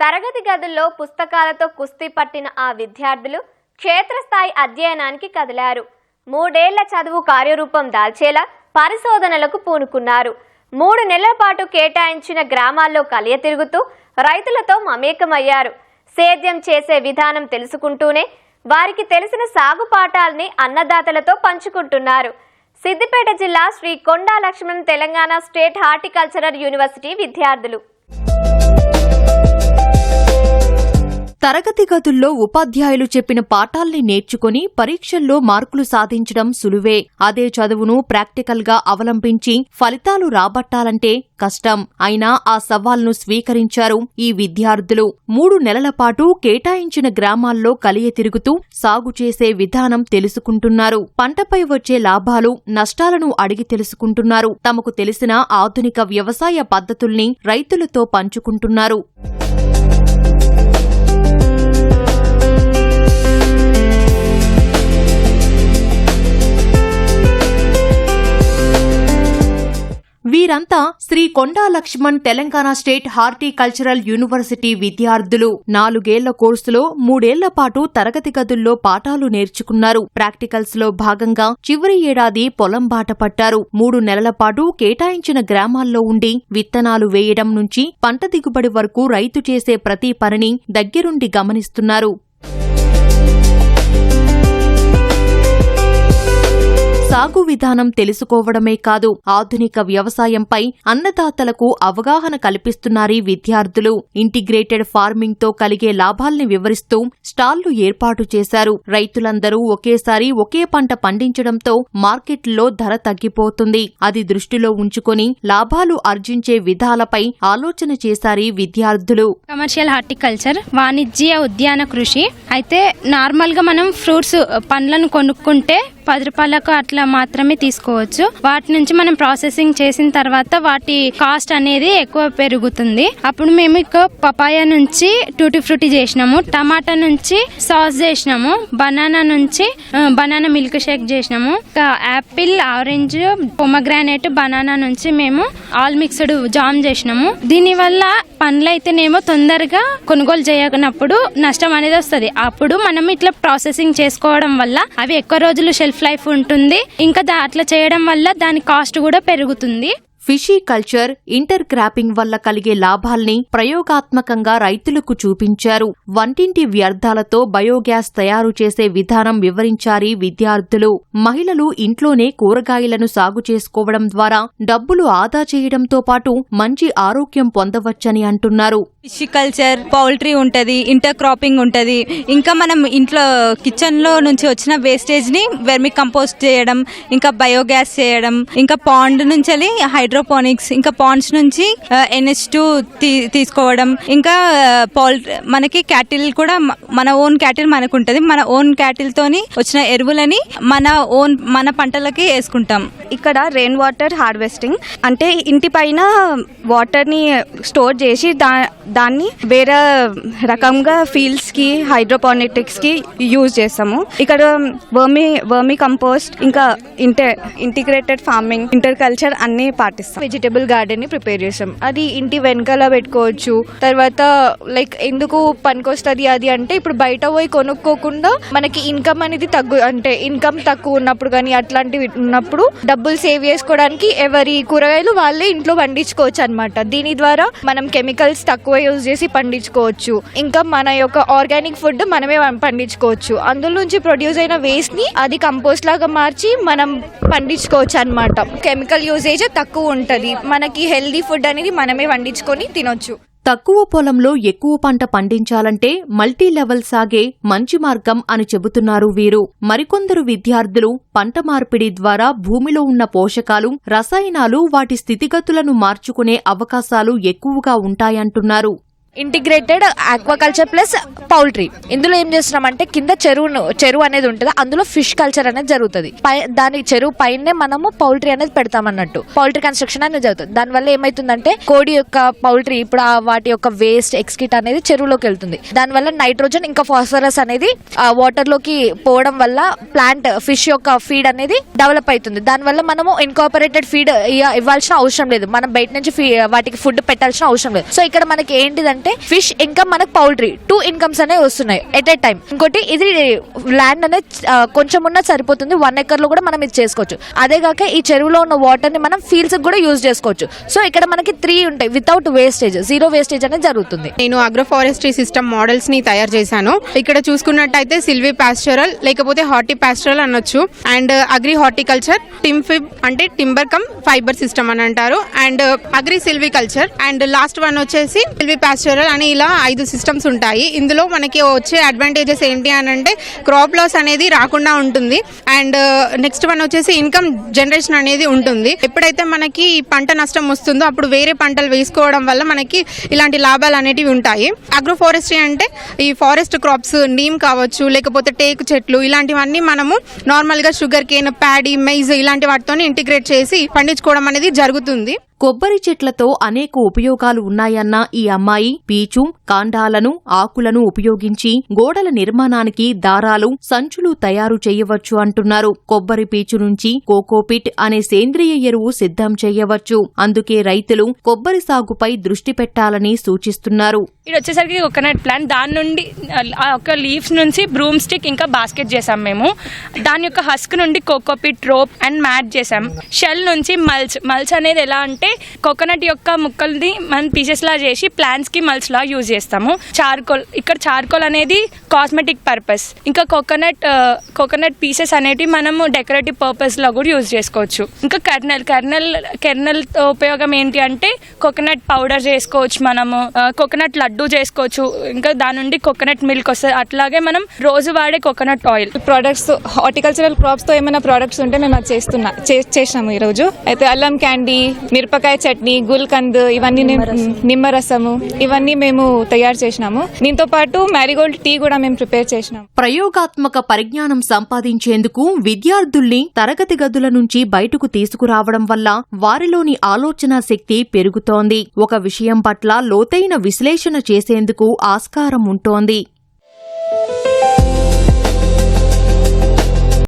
తరగతి గదుల్లో పుస్తకాలతో కుస్తీ పట్టిన ఆ విద్యార్థులు క్షేత్రస్థాయి అధ్యయనానికి కదిలారు. మూడేళ్ళ చదువు కార్యరూపం దాల్చేలా పరిశోధనలకు పూనుకున్నారు. మూడు నెలల పాటు కేటాయించిన గ్రామాల్లో కలియ తిరుగుతూ రైతులతో మమేకమయ్యారు. సేద్యం చేసే విధానం తెలుసుకుంటూనే వారికి తెలిసిన సాగు పాఠాల్ని అన్నదాతలతో పంచుకుంటున్నారు. సిద్దిపేట జిల్లా Sri Konda Laxman Telangana state horticultural university విద్యార్థులు. తరగతి గదుల్లో ఉపాధ్యాయులు చెప్పిన పాఠాల్ని నేర్చుకుని పరీక్షల్లో మార్కులు సాధించడం సులువే. అదే చదువును ప్రాక్టికల్గా అవలంబించి ఫలితాలు రాబట్టాలంటే కష్టం. అయినా ఆ సవాల్ను స్వీకరించారు ఈ విద్యార్థులు. మూడు నెలల పాటు కేటాయించిన గ్రామాల్లో కలియ తిరుగుతూ సాగు చేసే విధానం తెలుసుకుంటున్నారు. పంటపై వచ్చే లాభాలు నష్టాలను అడిగి తెలుసుకుంటున్నారు. తమకు తెలిసిన ఆధునిక వ్యవసాయ పద్ధతుల్ని రైతులతో పంచుకుంటున్నారు. వీరంతా Sri Konda Laxman Telangana state horticultural university విద్యార్థులు. నాలుగేళ్ళ కోర్సులో మూడేళ్ళ పాటు తరగతి గదుల్లో పాఠాలు నేర్చుకున్నారు. ప్రాక్టికల్స్లో భాగంగా చివరి ఏడాది పొలం బాట పట్టారు. మూడు నెలల పాటు కేటాయించిన గ్రామాల్లో ఉండి విత్తనాలు వేయడం నుంచి పంట దిగుబడి వరకు రైతు చేసే ప్రతి పనిని దగ్గరుండి గమనిస్తున్నారు. సాగు విధానం తెలుసుకోవడమే కాదు ఆధునిక వ్యవసాయంపై అన్నదాతలకు అవగాహన కల్పిస్తున్నారీ విద్యార్థులు. ఇంటిగ్రేటెడ్ ఫార్మింగ్తో కలిగే లాభాల్ని వివరిస్తూ స్టాళ్ళు ఏర్పాటు చేశారు. రైతులందరూ ఒకేసారి ఒకే పంట పండించడంతో మార్కెట్లో ధర తగ్గిపోతుంది. అది దృష్టిలో ఉంచుకొని లాభాలు ఆర్జించే విధాలపై ఆలోచన చేశారీ విద్యార్థులు. కమర్షియల్ హార్టికల్చర్ వాణిజ్య ఉద్యాన కృషి. అయితే నార్మల్గా మనం ఫ్రూట్స్ పండ్లను కొనుక్కుంటే పది రూపాయలకు అట్లా మాత్రమే తీసుకోవచ్చు. వాటి నుంచి మనం ప్రాసెసింగ్ చేసిన తర్వాత వాటి కాస్ట్ అనేది ఎక్కువ పెరుగుతుంది. అప్పుడు మేము ఇక పపాయ నుంచి టూటీ ఫ్రూటీ చేసినాము. టమాటా నుంచి సాస్ చేసినాము. బనానా నుంచి బనానా మిల్క్ షేక్ చేసినాము. యాపిల్ ఆరెంజ్ పొమగ్రానేట్ బనానా నుంచి మేము ఆల్ మిక్స్డ్ జామ్ చేసినాము. దీనివల్ల పండ్లు అయితేనేమో తొందరగా కొనుగోలు చేయనప్పుడు నష్టం అనేది వస్తుంది. అప్పుడు మనం ఇట్లా ప్రాసెసింగ్ చేసుకోవడం వల్ల అవి ఎక్కువ రోజులు షెల్ఫ్ లైఫ్ ఉంటుంది. ఇంకా అట్లా చేయడం వల్ల దాని కాస్ట్ కూడా పెరుగుతుంది. ఫిషీ కల్చర్ ఇంటర్ క్రాపింగ్ వల్ల కలిగే లాభాల్ని ప్రయోగాత్మకంగా రైతులకు చూపించారు. వంటింటి వ్యర్థాలతో బయోగ్యాస్ తయారు చేసే విధానం వివరించారీ విద్యార్థులు. మహిళలు ఇంట్లోనే కూరగాయలను సాగు చేసుకోవడం ద్వారా డబ్బులు ఆదా చేయడంతో పాటు మంచి ఆరోగ్యం పొందవచ్చని అంటున్నారు. ఫిషికల్చర్ పౌల్ట్రీ ఉంటుంది ఇంటర్ క్రాపింగ్ ఉంటుంది. ఇంకా మనం ఇంట్లో కిచెన్లో నుంచి వచ్చిన వేస్టేజ్ని వెర్మి కంపోస్ట్ చేయడం ఇంకా బయోగ్యాస్ చేయడం ఇంకా పాండ్ నుంచి హైడ్రోపానిక్స్ ఇంకా పాండ్స్ నుంచి ఎన్హెచ్ టూ తీసుకోవడం ఇంకా పౌల్ మనకి క్యాటిల్ కూడా మన ఓన్ క్యాటిల్ మనకు ఉంటుంది మన ఓన్ క్యాటిల్ తోని వచ్చిన ఎరువులని మన ఓన్ మన పంటలకి వేసుకుంటాం. ఇక్కడ రెయిన్ వాటర్ హార్వెస్టింగ్ అంటే ఇంటి పైన వాటర్ని స్టోర్ చేసి దా దాన్ని వేరే రకంగా ఫీల్డ్స్కి హైడ్రోపానిటిక్స్కి యూజ్ చేస్తాము. ఇక్కడ వర్మి వర్మి కంపోస్ట్ ఇంకా inter integrated farming inter culture అన్ని పార్ట్ పెట్టిస్తాం వెజిటబుల్ గార్డెన్ని ప్రిపేర్ చేసాం. అది ఇంటి వెనకాల పెట్టుకోవచ్చు. తర్వాత లైక్ ఎందుకు పనికొస్తుంది అది అంటే ఇప్పుడు బయట పోయి కొనుక్కోకుండా మనకి ఇన్కమ్ అనేది తగ్గు అంటే ఇన్కమ్ తక్కువ ఉన్నప్పుడు కానీ అట్లాంటివి ఉన్నప్పుడు డబ్బులు సేవ్ చేసుకోవడానికి ఎవరి కూరగాయలు వాళ్ళే ఇంట్లో పండించుకోవచ్చు అనమాట దీని ద్వారా మనం కెమికల్స్ తక్కువ యూజ్ చేసి పండించుకోవచ్చు. ఇంకా మన యొక్క ఆర్గానిక్ ఫుడ్ మనమే పండించుకోవచ్చు. అందులో నుంచి ప్రొడ్యూస్ అయిన వేస్ట్ని అది కంపోస్ట్ లాగా మార్చి మనం పండించుకోవచ్చు అనమాట కెమికల్ యూసేజ్ తక్కువ ఉంటది. మనకి హెల్దీ ఫుడ్ అనేది మనమే పండించుకొని తినొచ్చు. తక్కువ పొలంలో ఎక్కువ పంట పండించాలంటే మల్టీ లెవెల్ సాగే మంచి మార్గం అని చెబుతున్నారు వీరు. మరికొందరు విద్యార్థులు పంట మార్పిడి ద్వారా భూమిలో ఉన్న పోషకాలు రసాయనాలు వాటి స్థితిగతులను మార్చుకునే అవకాశాలు ఎక్కువగా ఉంటాయంటున్నారు. ఇంటిగ్రేటెడ్ ఆక్వాకల్చర్ ప్లస్ పౌల్ట్రీ ఇందులో ఏం చేస్తున్నామంటే కింద చెరువు చెరువు అనేది ఉంటుంది అందులో ఫిష్ కల్చర్ అనేది జరుగుతుంది. పై దాని చెరువు పైనే మనము పౌల్ట్రీ అనేది పెడతాం అన్నట్టు పౌల్ట్రీ కన్స్ట్రక్షన్ అనేది జరుగుతుంది. దానివల్ల ఏమైతుందంటే కోడి యొక్క పౌల్ట్రీ ఇప్పుడు ఆ వాటి యొక్క వేస్ట్ ఎక్స్కిట్ అనేది చెరువులోకి వెళ్తుంది. దానివల్ల నైట్రోజన్ ఇంకా ఫాస్ఫరస్ అనేది వాటర్లోకి వాటర్లోకి పోవడం వల్ల ప్లాంట్ ఫిష్ యొక్క ఫీడ్ అనేది డెవలప్ అవుతుంది. దానివల్ల మనము ఇన్కాపరేటెడ్ ఫీడ్ ఇవ్వాల్సిన అవసరం లేదు. మనం బయట నుంచి ఫీ- వాటికి ఫుడ్ పెట్టాల్సిన అవసరం లేదు. సో ఇక్కడ మనకి ఏంటిదంటే ఏంటంటే ఫిష్ ఇంకా మనకు పౌల్ట్రీ టూ ఇన్కమ్స్ అనేవి వస్తున్నాయి ఎట్ ఏ టైం ఇంకోటి ఇది ల్యాండ్ అనేది కొంచెం ఉన్న సరిపోతుంది. వన్ ఎకర్లో కూడా మనం ఇది చేసుకోవచ్చు. అదే కాక ఈ చెరువులో ఉన్న వాటర్ని మనం ఫీల్డ్స్ కూడా యూజ్ చేసుకోవచ్చు. సో ఇక్కడ మనకి త్రీ ఉంటాయి. వితౌట్ వేస్టేజ్ జీరో వేస్టేజ్ అనేది జరుగుతుంది. నేను అగ్రోఫారెస్ట్రీ సిస్టమ్ మోడల్స్ని తయారు చేశాను. ఇక్కడ చూసుకున్నట్టయితే సిల్వీ పాస్చరల్ లేకపోతే హార్టీ పాస్చరల్ అనొచ్చు అండ్ అగ్రి హార్టికల్చర్ టింఫిబ్ అంటే టింబర్ కమ్ ఫైబర్ సిస్టమ్ అని అంటారు. And agrisilviculture and last one వచ్చేసి సిల్వీ పాస్చరల్ అని ఇలా ఐదు సిస్టమ్స్ ఉంటాయి. ఇందులో మనకి వచ్చే అడ్వాంటేజెస్ ఏంటి అని అంటే క్రాప్ లాస్ అనేది రాకుండా ఉంటుంది. అండ్ నెక్స్ట్ వన్ వచ్చేసి ఇన్కమ్ జనరేషన్ అనేది ఉంటుంది. ఎప్పుడైతే మనకి పంట నష్టం వస్తుందో అప్పుడు వేరే పంటలు వేసుకోవడం వల్ల మనకి ఇలాంటి లాభాలు అనేటివి ఉంటాయి. అగ్రో ఫారెస్ట్రీ అంటే ఈ ఫారెస్ట్ క్రాప్స్ నీమ్ కావచ్చు లేకపోతే టేకు చెట్లు ఇలాంటివన్నీ మనము నార్మల్గా షుగర్ కేన్ ప్యాడీ మెయిజ్ ఇలాంటి వాటితో ఇంటిగ్రేట్ చేసి పండించుకోవడం అనేది జరుగుతుంది. కొబ్బరి చెట్లతో అనేక ఉపయోగాలు ఉన్నాయన్న ఈ అమ్మాయి పీచు కాండాలను ఆకులను ఉపయోగించి గోడల నిర్మాణానికి దారాలు సంచులు తయారు చేయవచ్చు అంటున్నారు. కొబ్బరి పీచు నుంచి కోకోపిట్ అనే సేంద్రియ ఎరువు సిద్ధం చేయవచ్చు. అందుకే రైతులు కొబ్బరి సాగుపై దృష్టి పెట్టాలని సూచిస్తున్నారు. ఇది వచ్చేసరికి కోకోనట్ ప్లాంట్ దాని నుండి ఒక లీవ్స్ నుంచి బ్రూమ్ స్టిక్ ఇంకా బాస్కెట్ చేసాం మేము. దాని యొక్క హస్క్ నుండి కోకోపిట్ రోప్ అండ్ మ్యాట్ చేసాం. షెల్ నుంచి మల్చ్ మల్చ్ అనేది ఎలా అంటే కోకోనట్ యొక్క ముక్కల్ని మనం పీసెస్ లా చేసి ప్లాంట్స్కి మల్చ్ లా యూజ్ చేస్తాము. చార్కోల్ ఇక్కడ చార్కోల్ అనేది కాస్మెటిక్ పర్పస్ ఇంకా కోకోనట్ కోకోనట్ పీసెస్ అనేటివి మనము డెకరేటివ్ పర్పస్లో కూడా యూజ్ చేసుకోవచ్చు. ఇంకా కర్నల్ కర్నల్ కెర్నల్ ఉపయోగం ఏంటి అంటే కోకోనట్ పౌడర్ చేసుకోవచ్చు మనము కోకోనట్ లడ్డు చేసుకోవచ్చు. ఇంకా దాని నుండి కోకోనట్ మిల్క్ వస్తుంది. అట్లాగే మనం రోజు వాడే కోకోనట్ ఆయిల్ ప్రోడక్ట్స్ హార్టికల్చరల్ క్రాప్స్తో ఏమైనా ప్రోడక్ట్స్ ఉంటే మేము అది చేస్తున్నా చే- చేసినాము ఈ రోజు అయితే అల్లం క్యాండీ మిరపకాయ చట్నీ గుల్కంద్ ఇవన్నీ నిమ్- నిమ్మరసము ఇవన్నీ మేము తయారు చేసినాము. దీంతో పాటు మ్యారీగోల్డ్ టీ కూడా మేము ప్రిపేర్ చేసినాము. ప్రయోగాత్మక పరిజ్ఞానం సంపాదించేందుకు విద్యార్థుల్ని తరగతి గదుల నుంచి బయటకు తీసుకురావడం వల్ల వారిలోని ఆలోచనా శక్తి పెరుగుతోంది. ఒక విషయం పట్ల లోతైన విశ్లేషణ చేసేందుకు ఆస్కారం ఉంటోంది.